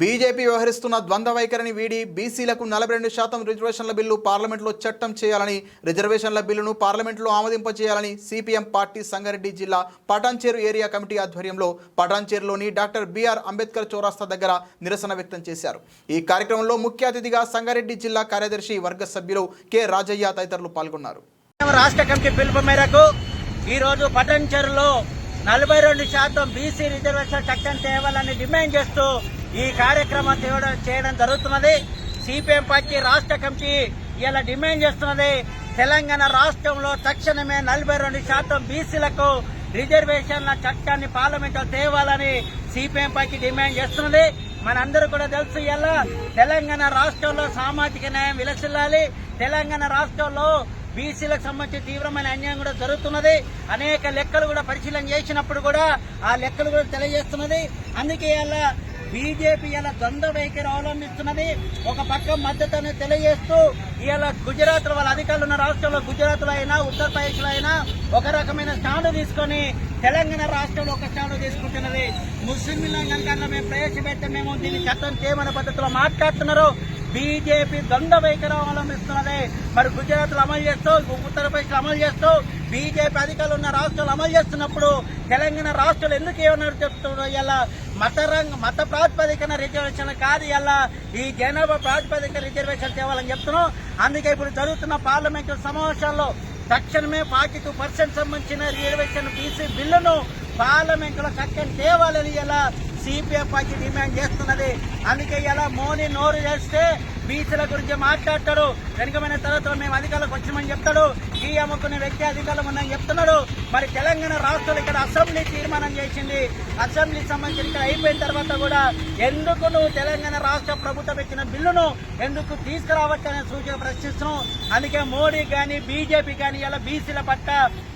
BJP వ్యవహరిస్తున్న ద్వంద్వ వైఖరిని వీడి బీసీలకు నలభై రెండు శాతం రిజర్వేషన్ల బిల్లు పార్లమెంట్లో చట్టం చేయాలని రిజర్వేషన్ల బిల్లును పార్లమెంట్లో ఆమోదింపచేయాలని సిపిఎం పార్టీ సంగారెడ్డి జిల్లా పటాన్చేరు ఏరియా కమిటీ ఆధ్వర్యంలో పటాన్చేరులోని డాక్టర్ బిఆర్ అంబేద్కర్ చౌరాస్తా దగ్గర నిరసన వ్యక్తం చేశారు. ఈ కార్యక్రమంలో ముఖ్య అతిథిగా సంగారెడ్డి జిల్లా కార్యదర్శి వర్గ సభ్యులు కె. రాజయ్య తదితరులు పాల్గొన్నారు. రాష్ట్ర కమిటీ పిలుపు మేరకు ఈరోజు పటాన్చేరులో నలభై రెండు శాతం బీసీ రిజర్వేషన్ చట్టం తేవాలని డిమాండ్ చేస్తూ ఈ కార్యక్రమం చేయడం జరుగుతున్నది. సిపిఎం పార్టీ రాష్ట్ర కమిటీ ఇలా డిమాండ్ చేస్తున్నది. తెలంగాణ రాష్ట్రంలో తక్షణమే నలభై రెండు శాతం బీసీలకు రిజర్వేషన్ల చట్టాన్ని పార్లమెంట్లో తేవాలని సిపిఎం పార్టీ డిమాండ్ చేస్తున్నది. మనందరూ కూడా తెలుసు ఇలా తెలంగాణ రాష్ట్రంలో సామాజిక న్యాయం విలసిల్లాలి. తెలంగాణ రాష్ట్రంలో బీసీలకు సంబంధించి తీవ్రమైన అన్యాయం కూడా జరుగుతున్నది. అనేక లెక్కలు కూడా పరిశీలన చేసినప్పుడు కూడా ఆ లెక్కలు కూడా తెలియజేస్తున్నది. అందుకే ఇలా బీజేపీ ఇలా ద్వంద్వ వైఖరి అవలంబిస్తున్నది ఒక పక్క మద్దతుని తెలియజేస్తూ ఇలా గుజరాత్ వాళ్ళ అధికారులు ఉన్న రాష్ట్రంలో గుజరాత్లో అయినా ఉత్తరప్రదేశ్లో అయినా ఒక రకమైన స్టాండ్ తీసుకొని తెలంగాణ రాష్ట్రంలో ఒక స్టాండ్ తీసుకుంటున్నది. ముస్లింల కనుక మేము ప్రవేశపెడితే మేము దీన్ని చట్టం చేయమనే పద్ధతిలో మాట్లాడుతున్నారు. బీజేపీ దొండ వైఖరి అవలంబిస్తున్నది మరి గుజరాత్లో అమలు చేస్తూ ఉత్తరప్రదేశ్ అమలు చేస్తూ బీజేపీ అధికారులు ఉన్న రాష్ట్రాలు అమలు చేస్తున్నప్పుడు తెలంగాణ రాష్ట్రాలు ఎందుకు ఏమన్నారు చెప్తున్నారు ఇలా మత రంగ మత ప్రాతిపదికన రిజర్వేషన్ కాదు ఇలా ఈ జనాభా ప్రాతిపదిక రిజర్వేషన్ తేవాలని చెప్తున్నాం. అందుకే ఇప్పుడు జరుగుతున్న పార్లమెంటు సమావేశాల్లో తక్షణమే ఫార్టీ టూ పర్సెంట్ సంబంధించిన రిజర్వేషన్ బీసీ బిల్లును పార్లమెంటులో చక్కని తేవాలని ఇలా సిపిఎం పార్టీ డిమాండ్ చేస్తున్నది. అందుకే ఇలా మోని నోరు చేస్తే బీసీల గురించి మాట్లాడతాడు వెనుకమైన తర్వాత మేము అధికారులకు వచ్చామని చెప్తాడు టీ అమ్ముకునే వ్యక్తి అధికారులు ఉన్నాయని చెప్తున్నాడు. మరి తెలంగాణ రాష్ట్రంలో ఇక్కడ అసెంబ్లీ తీర్మానం చేసింది. అసెంబ్లీ సంబంధించి ఇక్కడ అయిపోయిన తర్వాత కూడా ఎందుకు నువ్వు తెలంగాణ రాష్ట్ర ప్రభుత్వం ఇచ్చిన బిల్లును ఎందుకు తీసుకురావచ్చనే సూచన ప్రశ్నిస్తున్నాం అందుకే మోడీ కానీ బీజేపీ కానీ ఇలా బీసీల పట్ల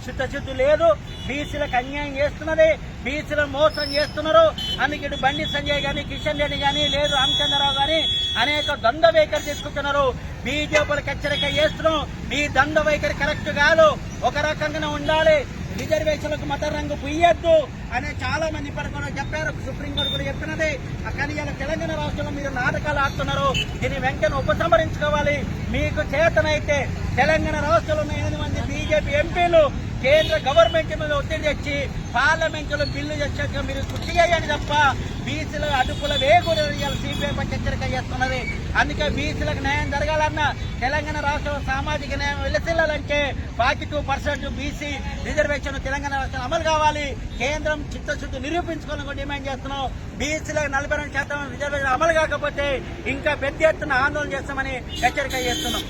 చిత్తశుద్ధి లేదు. బీసీలకు అన్యాయం చేస్తున్నది. బీసీలను మోసం చేస్తున్నారు. అందుకే ఇటు బండి సంజయ్ కానీ కిషన్ రెడ్డి కానీ లేదు రామచంద్రరావు కానీ అనేక ద్వంద్వ వైఖరి తీసుకుంటున్నారు. బీజేపీలకు హెచ్చరిక చేస్తున్నాం మీ ద్వంద్వ వైఖరి కరెక్ట్ కాదు. ఒక రకంగానే ఉండాలి. రిజర్వేషన్లకు మత రంగు పుయ్యొద్దు అనే చాలా మంది ఇప్పటికి కూడా చెప్పారు. సుప్రీంకోర్టు కూడా చెప్పినది. కానీ ఇలా తెలంగాణ రాష్ట్రంలో మీరు నాటకాలు ఆడుతున్నారు. దీన్ని వెంటనే ఉపసంహరించుకోవాలి. మీకు చేతనైతే తెలంగాణ రాష్ట్రంలో ఉన్న ఎనిమిది మంది బీజేపీ ఎంపీలు కేంద్ర గవర్నమెంట్ మీద ఒత్తిడి తెచ్చి పార్లమెంట్లో బిల్లు తెచ్చాక మీరు కృషి చేయండి తప్ప బీసీల అదుపుల వేగులు సిపిఐ పక్ష హెచ్చరిక చేస్తున్నది. అందుకే బీసీలకు న్యాయం జరగాలన్నా తెలంగాణ రాష్ట్ర సామాజిక న్యాయం వెలసిల్లాలంటే forty two percent BC reservation Telangana రాష్ట్రం అమలు కావాలి. కేంద్రం చిత్తశుద్ధి నిరూపించుకోవాలని కూడా డిమాండ్ చేస్తున్నాం. బీసీలకు నలభై రెండు శాతం రిజర్వేషన్ అమలు కాకపోతే ఇంకా పెద్ద ఎత్తున ఆందోళన చేస్తామని హెచ్చరిక చేస్తున్నాం.